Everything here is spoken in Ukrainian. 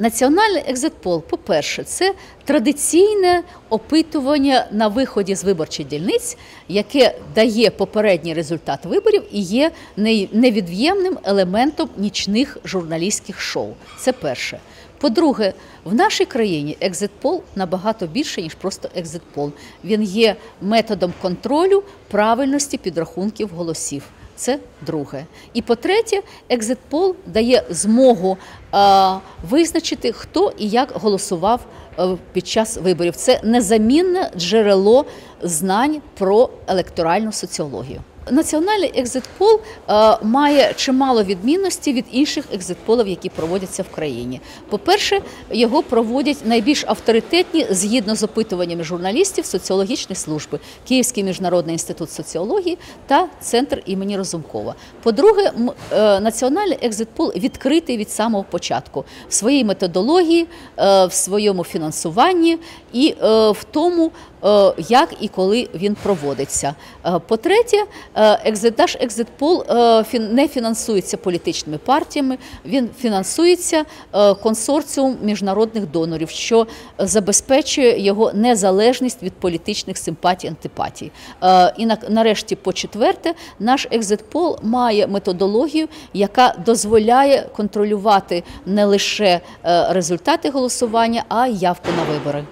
Національний екзитпол, по-перше, це традиційне опитування на виході з виборчих дільниць, яке дає попередній результат виборів і є не- невід'ємним елементом нічних журналістських шоу. Це перше. По-друге, в нашій країні екзитпол набагато більше, ніж просто екзитпол. Він є методом контролю правильності підрахунків голосів. Це друге. І по-третє, екзитпол дає змогу е, визначити, хто і як голосував е, під час виборів. Це незамінне джерело знань про електоральну соціологію. Національний екзитпол е, має чимало відмінностей від інших екзитполів, які проводяться в країні. По-перше, його проводять найбільш авторитетні згідно з опитуваннями журналістів соціологічні служби Київський міжнародний інститут соціології та центр імені Розумкова. По-друге, е, національний екзитпол відкритий від самого початку в своїй методології, е, в своєму фінансуванні і в тому, як і коли він проводиться. Е, По-третє, е, екзит- наш екзитпол е, не фінансується політичними партіями, він фінансується е, консорціум міжнародних донорів, що забезпечує його незалежність від політичних симпатій антипатій. Е, І нарешті, по четверте, наш екзитпол має методологію, яка дозволяє контролювати не лише е, результати голосування, а явку на вибори.